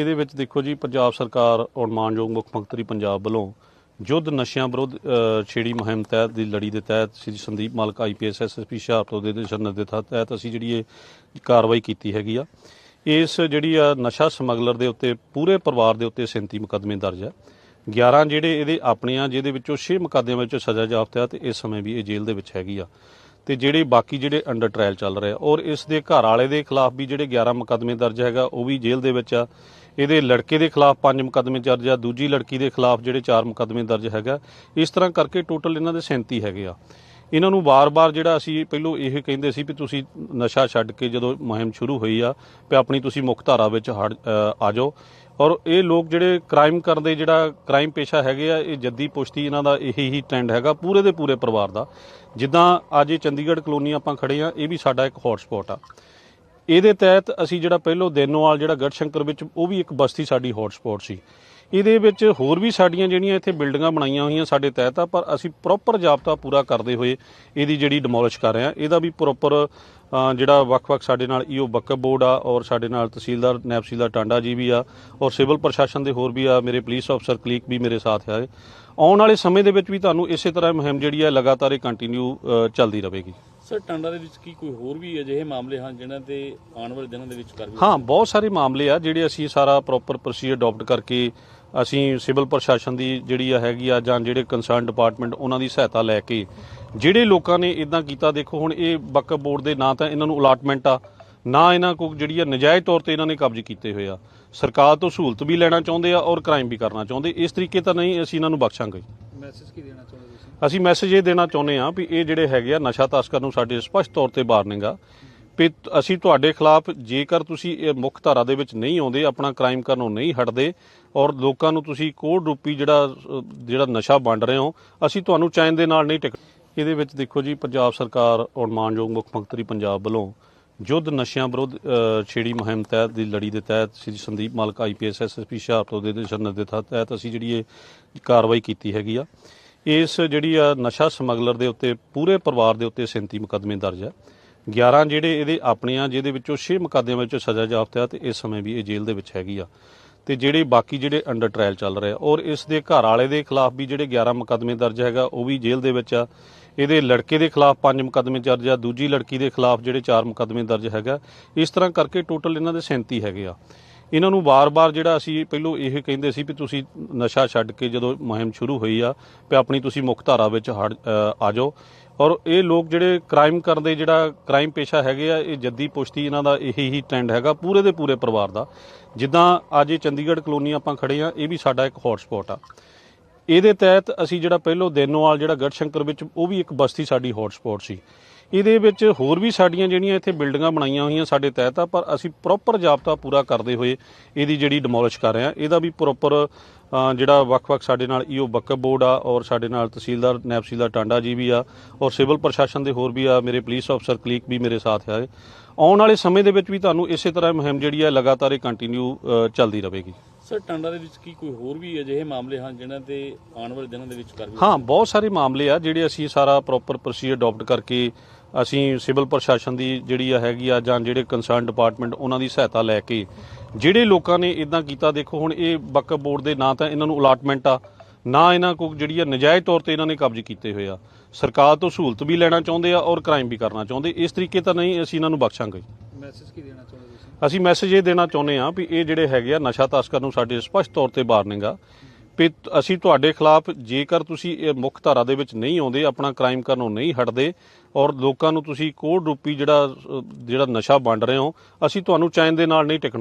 ਇਹਦੇ ਵਿੱਚ ਦੇਖੋ ਜੀ, ਪੰਜਾਬ ਸਰਕਾਰ ਔਰ ਮਾਨਯੋਗ ਮੁੱਖ ਮੰਤਰੀ ਪੰਜਾਬ ਵੱਲੋਂ ਯੁੱਧ ਨਸ਼ਿਆਂ ਵਿਰੁੱਧ ਛੇੜੀ ਮੁਹਿੰਮ ਤਹਿਤ ਦੀ ਲੜੀ ਦੇ ਤਹਿਤ ਸ੍ਰੀ ਸੰਦੀਪ ਮਾਲਕ ਆਈਪੀਐਸ ਐਸਐਸਪੀ ਹੁਸ਼ਿਆਰਪੁਰ ਦੇ ਦਿਸ਼ਾ ਦੇ ਤਹਿਤ ਅਸੀਂ ਜਿਹੜੀ ਇਹ ਕਾਰਵਾਈ ਕੀਤੀ ਹੈਗੀ ਆ। ਇਸ ਜਿਹੜੀ ਆ ਨਸ਼ਾ ਸਮਗਲਰ ਦੇ ਉੱਤੇ, ਪੂਰੇ ਪਰਿਵਾਰ ਦੇ ਉੱਤੇ 37 ਮੁਕੱਦਮੇ ਦਰਜ ਹੈ 11 ਜਿਹੜੇ ਇਹਦੇ ਆਪਣੇ ਆ, ਜਿਹਦੇ ਵਿੱਚੋਂ 6 ਮੁਕੱਦਮਿਆਂ ਵਿੱਚ ਸਜ਼ਾ ਜਾਫਤਾ ਤੇ ਇਸ ਸਮੇਂ ਵੀ ਇਹ ਜੇਲ੍ਹ ਦੇ ਵਿੱਚ ਹੈਗੀ ਆ। ਤੇ ਜਿਹੜੇ ਬਾਕੀ ਜਿਹੜੇ ਅੰਡਰ ਟ੍ਰਾਇਲ ਚੱਲ ਰਹੇ ਆ ਔਰ ਇਸ ਦੇ ਘਰ ਵਾਲੇ ਦੇ ਖਿਲਾਫ ਵੀ ਜਿਹੜੇ 11 ਮੁਕੱਦਮੇ ਦਰਜ ਹੈਗਾ, ਉਹ ਵੀ ਜੇਲ੍ਹ ਦੇ ਵਿੱਚ ਆ। ਇਹਦੇ ਲੜਕੇ ਦੇ ਖਿਲਾਫ ਪੰਜ ਮੁਕੱਦਮੇ ਦਰਜ ਆ, ਦੂਜੀ ਲੜਕੀ ਦੇ ਖਿਲਾਫ ਜਿਹੜੇ ਚਾਰ ਮੁਕੱਦਮੇ ਦਰਜ ਹੈਗਾ। ਇਸ ਤਰ੍ਹਾਂ ਕਰਕੇ ਟੋਟਲ ਇਹਨਾਂ ਦੇ 37 ਹੈਗੇ ਆ। ਇਹਨਾਂ ਨੂੰ ਵਾਰ-ਵਾਰ ਜਿਹੜਾ ਅਸੀਂ ਪਹਿਲੋਂ ਇਹ ਕਹਿੰਦੇ ਸੀ ਵੀ ਤੁਸੀਂ ਨਸ਼ਾ ਛੱਡ ਕੇ ਜਦੋਂ ਮੁਹਿੰਮ ਸ਼ੁਰੂ ਹੋਈ ਆ, ਵੀ ਆਪਣੀ ਤੁਸੀਂ ਮੁੱਖ ਧਾਰਾ ਵਿੱਚ ਹੜ- ਆ ਜਾਓ। ਔਰ ਇਹ ਲੋਕ ਜਿਹੜੇ ਕ੍ਰਾਈਮ ਕਰਨ ਦੇ ਜਿਹੜਾ ਕ੍ਰਾਈਮ ਪੇਸ਼ਾ ਹੈਗੇ ਆ, ਇਹ ਜੱਦੀ ਪੁਸ਼ਤੀ ਇਹਨਾਂ ਦਾ ਇਹੀ ਹੀ ਟ੍ਰੈਂਡ ਹੈਗਾ, ਪੂਰੇ ਦੇ ਪੂਰੇ ਪਰਿਵਾਰ ਦਾ। ਜਿੱਦਾਂ ਅੱਜ ਇਹ ਚੰਡੀਗੜ੍ਹ ਕਲੋਨੀ ਆਪਾਂ ਖੜੇ ਆ, ਇਹ ਵੀ ਸਾਡਾ ਇੱਕ ਹੌਟ ਸਪੌਟ ਆ। ਇਹਦੇ ਤਹਿਤ ਅਸੀਂ ਜਿਹੜਾ ਪਹਿਲੋਂ ਦੇਨੋਵਾਲ, ਜਿਹੜਾ ਗੜਸ਼ੰਕਰ ਵਿੱਚ, ਉਹ ਵੀ ਇੱਕ ਬਸਤੀ ਸਾਡੀ ਹੌਟ ਸੀ। ਇਹਦੇ ਵਿੱਚ ਹੋਰ ਵੀ ਸਾਡੀਆਂ ਜਿਹੜੀਆਂ ਇੱਥੇ ਬਿਲਡਿੰਗਾਂ ਬਣਾਈਆਂ ਹੋਈਆਂ ਸਾਡੇ ਤਹਿਤ ਆ, ਪਰ ਅਸੀਂ ਪ੍ਰੋਪਰ ਜਾਬਤਾ ਪੂਰਾ ਕਰਦੇ ਹੋਏ ਇਹਦੀ ਜਿਹੜੀ ਡਿਮੋਲਿਸ਼ ਕਰ ਰਹੇ ਆ। ਇਹਦਾ ਵੀ ਪ੍ਰੋਪਰ ਜਿਹੜਾ ਵੱਖ-ਵੱਖ ਸਾਡੇ ਨਾਲ ਈਓ ਬੱਕਬ ਬੋਰਡ ਆ, ਔਰ ਸਾਡੇ ਨਾਲ ਤਹਿਸੀਲਦਾਰ ਨਾਇਬ ਟਾਂਡਾ ਜੀ ਵੀ ਆ, ਔਰ ਸਿਵਲ ਪ੍ਰਸ਼ਾਸਨ ਦੇ ਹੋਰ ਵੀ ਆ, ਮੇਰੇ ਪੁਲਿਸ ਅਫਸਰ ਕਲੀਕ ਵੀ ਮੇਰੇ ਸਾਥ ਆ ਆਉਣ ਵਾਲੇ ਸਮੇਂ ਦੇ ਵਿੱਚ ਵੀ ਤੁਹਾਨੂੰ ਇਸੇ ਤਰ੍ਹਾਂ ਮੁਹਿੰਮ ਜਿਹੜੀ ਹੈ ਲਗਾਤਾਰ ਇਹ ਕੰਟੀਨਿਊ ਚੱਲਦੀ ਰਹੇਗੀ। ਸਰ, ਟਾਂਡਾ ਦੇ ਵਿੱਚ ਕੀ ਕੋਈ ਹੋਰ ਵੀ ਅਜਿਹੇ ਮਾਮਲੇ ਹਨ ਜਿਨ੍ਹਾਂ ਤੇ ਆਉਣ ਵਾਲੇ ਦਿਨਾਂ ਦੇ ਵਿੱਚ ਕਾਰਵਾਈ ਹਾਂ, ਬਹੁਤ ਸਾਰੇ ਮਾਮਲੇ ਆ ਜਿਹੜੇ ਅਸੀਂ ਸਾਰਾ ਪ੍ਰੋਪਰ ਪ੍ਰੋਸੀਜਰ ਅਡਾਪਟ ਕਰਕੇ ਅਸੀਂ ਸਿਵਲ ਪ੍ਰਸ਼ਾਸਨ ਦੀ ਜਿਹੜੀ ਹੈਗੀ ਆ ਜਾਂ ਜਿਹੜੇ ਕੰਸਰਨ ਡਿਪਾਰਟਮੈਂਟ ਉਹਨਾਂ ਦੀ ਸਹਾਇਤਾ ਲੈ ਕੇ ਜਿਹੜੇ ਲੋਕਾਂ ਨੇ ਇਦਾਂ ਕੀਤਾ, ਦੇਖੋ ਹੁਣ ਇਹ ਬੱਕਰ ਬੋਰਡ ਦੇ ਨਾਂ ਤਾਂ ਇਹਨਾਂ ਨੂੰ ਅਲਾਟਮੈਂਟ ਆ, ਨਾ ਇਹਨਾਂ ਕੋਲ ਜਿਹੜੀ ਆ ਨਜਾਇਜ਼ ਤੌਰ ਤੇ ਇਹਨਾਂ ਨੇ ਕਬਜ਼ੇ ਕੀਤੇ ਹੋਏ ਆ। ਸਰਕਾਰ ਤੋਂ ਸਹੂਲਤ ਵੀ ਲੈਣਾ ਚਾਹੁੰਦੇ ਆ ਔਰ ਕ੍ਰਾਈਮ ਵੀ ਕਰਨਾ ਚਾਹੁੰਦੇ। ਇਸ ਤਰੀਕੇ ਤਾਂ ਨਹੀਂ ਅਸੀਂ ਇਹਨਾਂ ਨੂੰ ਬਖਸ਼ਾਂਗੇ। ਮੈਸੇਜ ਕੀ ਦੇਣਾ ਚਾਹੁੰਦੇ ਤੁਸੀਂ? ਅਸੀਂ ਮੈਸੇਜ ਇਹ ਦੇਣਾ ਚਾਹੁੰਦੇ ਹਾਂ ਵੀ ਇਹ ਜਿਹੜੇ ਹੈਗੇ ਆ ਨਸ਼ਾ ਤਸਕਰ ਨੂੰ ਸਾਡੇ ਸਪਸ਼ਟ ਤੌਰ ਤੇ ਵਾਰਨਿੰਗ ਆ ਵੀ ਅਸੀਂ ਤੁਹਾਡੇ ਖਿਲਾਫ ਜੇਕਰ ਤੁਸੀਂ ਇਹ ਮੁੱਖ ਧਾਰਾ ਦੇ ਵਿੱਚ ਨਹੀਂ ਆਉਂਦੇ, ਆਪਣਾ ਕ੍ਰਾਈਮ ਕਰਨੋਂ ਨਹੀਂ ਹਟਦੇ ਔਰ ਲੋਕਾਂ ਨੂੰ ਤੁਸੀਂ ਕੋੜ ਰੂਪੀ ਜਿਹੜਾ ਜਿਹੜਾ ਨਸ਼ਾ ਵੰਡ ਰਹੇ ਹੋ, ਅਸੀਂ ਤੁਹਾਨੂੰ ਚੈਨ ਦੇ ਨਾਲ ਨਹੀਂ ਟਿਕ ਇਹਦੇ ਵਿੱਚ ਦੇਖੋ ਜੀ, ਪੰਜਾਬ ਸਰਕਾਰ ਔਰ ਮਾਨਯੋਗ ਮੁੱਖ ਮੰਤਰੀ ਪੰਜਾਬ ਵੱਲੋਂ ਯੁੱਧ ਨਸ਼ਿਆਂ ਵਿਰੁੱਧ ਛੇੜੀ ਮੁਹਿੰਮ ਤਹਿਤ ਦੀ ਲੜੀ ਦੇ ਤਹਿਤ ਸ੍ਰੀ ਸੰਦੀਪ ਮਾਲਕ ਆਈਪੀਐਸ ਐਸਐਸਪੀ ਹੁਸ਼ਿਆਰਪੁਰ ਦੇ ਦਿਸ਼ਾ ਨਿਰਦੇਸ਼ਾਂ ਤਹਿਤ ਅਸੀਂ ਜਿਹੜੀ ਇਹ ਕਾਰਵਾਈ ਕੀਤੀ ਹੈਗੀ ਆ। ਇਸ ਜਿਹੜੀ ਆ ਨਸ਼ਾ ਸਮਗਲਰ ਦੇ ਉੱਤੇ, ਪੂਰੇ ਪਰਿਵਾਰ ਦੇ ਉੱਤੇ 37 ਮੁਕੱਦਮੇ ਦਰਜ ਹੈ 11 ਜਿਹੜੇ ਇਹਦੇ ਆਪਣੇ ਆ, ਜਿਹਦੇ ਵਿੱਚੋਂ 6 ਮੁਕੱਦਮਿਆਂ ਵਿੱਚ ਸਜ਼ਾ ਜਾਫਤਾ ਤੇ ਇਸ ਸਮੇਂ ਵੀ ਇਹ ਜੇਲ੍ਹ ਦੇ ਵਿੱਚ ਹੈਗੀ ਆ। ਤੇ ਜਿਹੜੇ ਬਾਕੀ ਜਿਹੜੇ ਅੰਡਰ ਟ੍ਰਾਇਲ ਚੱਲ ਰਹੇ ਆ, ਔਰ ਇਸ ਦੇ ਘਰ ਵਾਲੇ ਦੇ ਖਿਲਾਫ ਵੀ ਜਿਹੜੇ 11 ਮੁਕੱਦਮੇ ਦਰਜ ਹੈਗਾ, ਉਹ ਵੀ ਜੇਲ੍ਹ ਦੇ ਵਿੱਚ ਆ। ਇਹਦੇ ਲੜਕੇ ਦੇ ਖਿਲਾਫ ਪੰਜ ਮੁਕੱਦਮੇ ਦਰਜ ਆ, ਦੂਜੀ ਲੜਕੀ ਦੇ ਖਿਲਾਫ ਜਿਹੜੇ ਚਾਰ ਮੁਕੱਦਮੇ ਦਰਜ ਹੈਗਾ। ਇਸ ਤਰ੍ਹਾਂ ਕਰਕੇ ਟੋਟਲ ਇਹਨਾਂ ਦੇ 37 ਹੈਗੇ ਆ। ਇਹਨਾਂ ਨੂੰ ਵਾਰ-ਵਾਰ ਜਿਹੜਾ ਅਸੀਂ ਪਹਿਲੋਂ ਇਹ ਕਹਿੰਦੇ ਸੀ ਵੀ ਤੁਸੀਂ ਨਸ਼ਾ ਛੱਡ ਕੇ ਜਦੋਂ ਮੁਹਿੰਮ ਸ਼ੁਰੂ ਹੋਈ ਆ, ਵੀ ਆਪਣੀ ਤੁਸੀਂ ਮੁੱਖ ਧਾਰਾ ਵਿੱਚ ਹੜ- ਆ ਜਾਓ। ਔਰ ਇਹ ਲੋਕ ਜਿਹੜੇ ਕ੍ਰਾਈਮ ਕਰਨ ਦੇ ਜਿਹੜਾ ਕ੍ਰਾਈਮ ਪੇਸ਼ਾ ਹੈਗੇ ਆ, ਇਹ ਜੱਦੀ ਪੁਸ਼ਤੀ ਇਹਨਾਂ ਦਾ ਇਹੀ ਹੀ ਟ੍ਰੈਂਡ ਹੈਗਾ, ਪੂਰੇ ਦੇ ਪੂਰੇ ਪਰਿਵਾਰ ਦਾ। ਜਿੱਦਾਂ ਅੱਜ ਇਹ ਚੰਡੀਗੜ੍ਹ ਕਲੋਨੀ ਆਪਾਂ ਖੜੇ ਆ, ਇਹ ਵੀ ਸਾਡਾ ਇੱਕ ਹੌਟ ਸਪੌਟ ਆ। ਇਹਦੇ ਤਹਿਤ ਅਸੀਂ ਜਿਹੜਾ ਪਹਿਲੋਂ ਦੇਨੋਵਾਲ, ਜਿਹੜਾ ਗੜਸ਼ੰਕਰ ਵਿੱਚ, ਉਹ ਵੀ ਇੱਕ ਬਸਤੀ ਸਾਡੀ ਹੌਟ ਸੀ। ਇਹਦੇ ਵਿੱਚ ਹੋਰ ਵੀ ਸਾਡੀਆਂ ਜਿਹੜੀਆਂ ਇੱਥੇ ਬਿਲਡਿੰਗਾਂ ਬਣਾਈਆਂ ਹੋਈਆਂ ਸਾਡੇ ਤਹਿਤ ਆ, ਪਰ ਅਸੀਂ ਪ੍ਰੋਪਰ ਜਾਬਤਾ ਪੂਰਾ ਕਰਦੇ ਹੋਏ ਇਹਦੀ ਜਿਹੜੀ ਡਿਮੋਲਿਸ਼ ਕਰ ਰਹੇ ਆ। ਇਹਦਾ ਵੀ ਪ੍ਰੋਪਰ ਜਿਹੜਾ ਵੱਖ-ਵੱਖ ਸਾਡੇ ਨਾਲ ਈਓ ਬੱਕਬ ਬੋਰਡ ਆ, ਔਰ ਸਾਡੇ ਨਾਲ ਤਹਿਸੀਲਦਾਰ ਨਾਇਬ ਟਾਂਡਾ ਜੀ ਵੀ ਆ, ਔਰ ਸਿਵਲ ਪ੍ਰਸ਼ਾਸਨ ਦੇ ਹੋਰ ਵੀ ਆ, ਮੇਰੇ ਪੁਲਿਸ ਅਫਸਰ ਕਲੀਕ ਵੀ ਮੇਰੇ ਸਾਥ ਆ। ਆਉਣ ਵਾਲੇ ਸਮੇਂ ਦੇ ਵਿੱਚ ਵੀ ਤੁਹਾਨੂੰ ਇਸੇ ਤਰ੍ਹਾਂ ਮੁਹਿੰਮ ਜਿਹੜੀ ਆ, ਲਗਾਤਾਰ ਇਹ ਕੰਟੀਨਿਊ ਚੱਲਦੀ ਰਹੇਗੀ। ਸਰ ਟਾਂਡਾ ਦੇ ਵਿੱਚ ਕੀ ਕੋਈ ਹੋਰ ਵੀ ਅਜਿਹੇ ਮਾਮਲੇ ਹਨ ਜਿਨ੍ਹਾਂ ਤੇ ਆਉਣ ਵਾਲੇ ਦਿਨਾਂ ਦੇ ਵਿੱਚ ਕਾਰਵਾਈ ਹਾਂ ਬਹੁਤ ਸਾਰੇ ਮਾਮਲੇ ਆ ਜਿਹੜੇ ਅਸੀਂ ਸਾਰਾ ਪ੍ਰੋਪਰ ਪ੍ਰੋਸੀਜਰ ਅਡਾਪਟ ਕਰਕੇ ਅਸੀਂ ਸਿਵਲ ਪ੍ਰਸ਼ਾਸਨ ਦੀ ਜਿਹੜੀ ਆ ਹੈਗੀ ਆ ਜਾਂ ਜਿਹੜੇ ਕੰਸਰਨ ਡਿਪਾਰਟਮੈਂਟ ਉਹਨਾਂ ਦੀ ਸਹਾਇਤਾ ਲੈ ਕੇ ਜਿਹੜੇ ਲੋਕਾਂ ਨੇ ਇਦਾਂ ਕੀਤਾ ਦੇਖੋ ਹੁਣ ਇਹ ਬੱਕਰ ਬੋਰਡ ਦੇ ਨਾਂ ਤਾਂ ਇਹਨਾਂ ਨੂੰ ਅਲਾਟਮੈਂਟ ਆ ਨਾ ਇਹਨਾਂ ਕੋਲ ਜਿਹੜੀ ਆ ਨਜਾਇਜ਼ ਤੌਰ ਤੇ ਇਹਨਾਂ ਨੇ ਕਬਜ਼ੇ ਕੀਤੇ ਹੋਏ ਆ। ਸਰਕਾਰ ਤੋਂ ਸਹੂਲਤ ਵੀ ਲੈਣਾ ਚਾਹੁੰਦੇ ਆ ਔਰ ਕ੍ਰਾਈਮ ਵੀ ਕਰਨਾ ਚਾਹੁੰਦੇ। ਇਸ ਤਰੀਕੇ ਤਾਂ ਨਹੀਂ ਅਸੀਂ ਇਹਨਾਂ ਨੂੰ ਬਖਸ਼ਾਂਗੇ। ਮੈਸੇਜ ਕੀ ਦੇਣਾ ਚਾਹੁੰਦੇ? ਅਸੀਂ ਮੈਸੇਜ ਇਹ ਦੇਣਾ ਚਾਹੁੰਦੇ ਹਾਂ ਵੀ ਇਹ ਜਿਹੜੇ ਹੈਗੇ ਆ ਨਸ਼ਾ ਤਸਕਰ ਨੂੰ ਸਾਡੇ ਸਪਸ਼ਟ ਤੌਰ ਤੇ ਵਾਰਨਿੰਗ ਆ ਵੀ ਅਸੀਂ ਤੁਹਾਡੇ ਖਿਲਾਫ ਜੇਕਰ ਤੁਸੀਂ ਇਹ ਮੁੱਖ ਧਾਰਾ ਦੇ ਵਿੱਚ ਨਹੀਂ ਆਉਂਦੇ, ਆਪਣਾ ਕ੍ਰਾਈਮ ਕਰਨੋਂ ਨਹੀਂ ਹਟਦੇ ਔਰ ਲੋਕਾਂ ਨੂੰ ਤੁਸੀਂ ਕੋੜ ਰੂਪੀ ਜਿਹੜਾ ਜਿਹੜਾ ਨਸ਼ਾ ਵੰਡ ਰਹੇ ਹੋ, ਅਸੀਂ ਤੁਹਾਨੂੰ ਚੈਨ ਦੇ ਨਾਲ ਨਹੀਂ ਟਿਕਣ